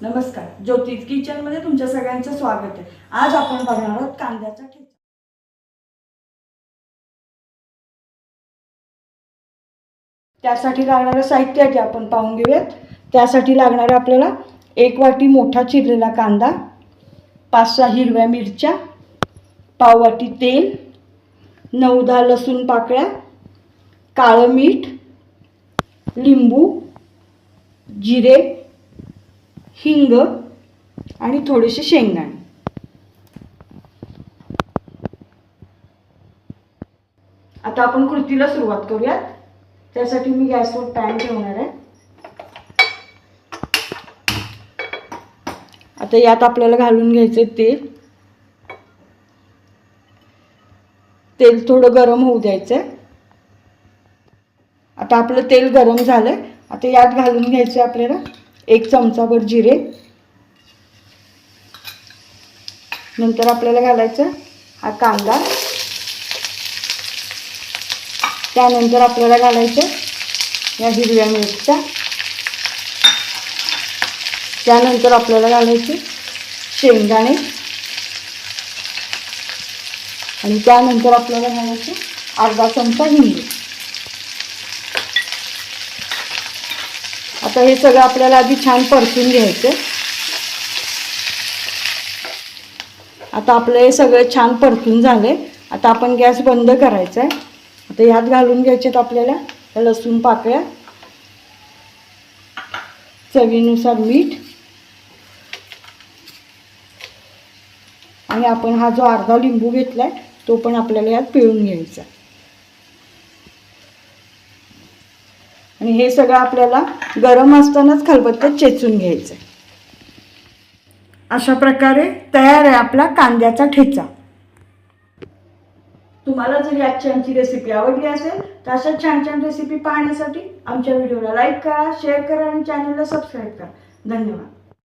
नमस्कार. ज्योतिष किचनमध्ये तुमच्या सगळ्यांचं स्वागत आहे. आज आपण बघणार आहोत कांद्याचा ठेचा. त्यासाठी लागणारं साहित्य आहे ते आपण पाहून घेऊयात. त्यासाठी लागणारं आपल्याला एक वाटी मोठा चिरलेला कांदा पाच सहा हिरव्या मिरच्या पाववाटी तेल नऊ दहा लसूण पाकळ्या काळं मीठ लिंबू जिरे हिंग आणि थोडेसे शेंगदाणे. आता आपण कृतीला सुरुवात करूयात. त्यासाठी मी गॅसवर पॅन ठेवणार आहे. आता यात आपल्याला घालून घ्यायचे तेल. तेल थोडं गरम होऊ द्यायचं आहे आता आपलं तेल गरम झालंय. आता यात घालून घ्यायचे आपल्याला एक चमचाभर जिरे. नंतर आपल्याला घालायचं हा कांदा. त्यानंतर आपल्याला घालायचं या हिरव्या मिरच्या. त्यानंतर आपल्याला घालायचे शेंगदाणे. आणि त्यानंतर आपल्याला घालायचे अर्धा चमचा हिंग. आता हे सगळं आपल्याला आधी छान परतून घ्यायचं. आता आपलं हे सगळं छान परतून झालंय. आता आपण गॅस बंद करायचा आहे आता ह्यात घालून घ्यायच्यात आपल्याला त्या लसूण पाकळ्या. चवीनुसार मीठ. आणि आपण हा जो अर्धा लिंबू घेतला आहे तो पण आपल्याला यात पिळून घ्यायचा आणि हे सगळं आपल्याला गरम असतानाच खलबत्त्यात चेचून घ्यायचं अशा प्रकारे तयार आहे आपला कांद्याचा ठेचा. तुम्हाला जर आजची आमची रेसिपी आवडली असेल तर अशा छान छान रेसिपी पाहण्यासाठी आमच्या व्हिडिओला लाईक करा शेअर करा आणि चॅनलला सबस्क्राईब करा. धन्यवाद.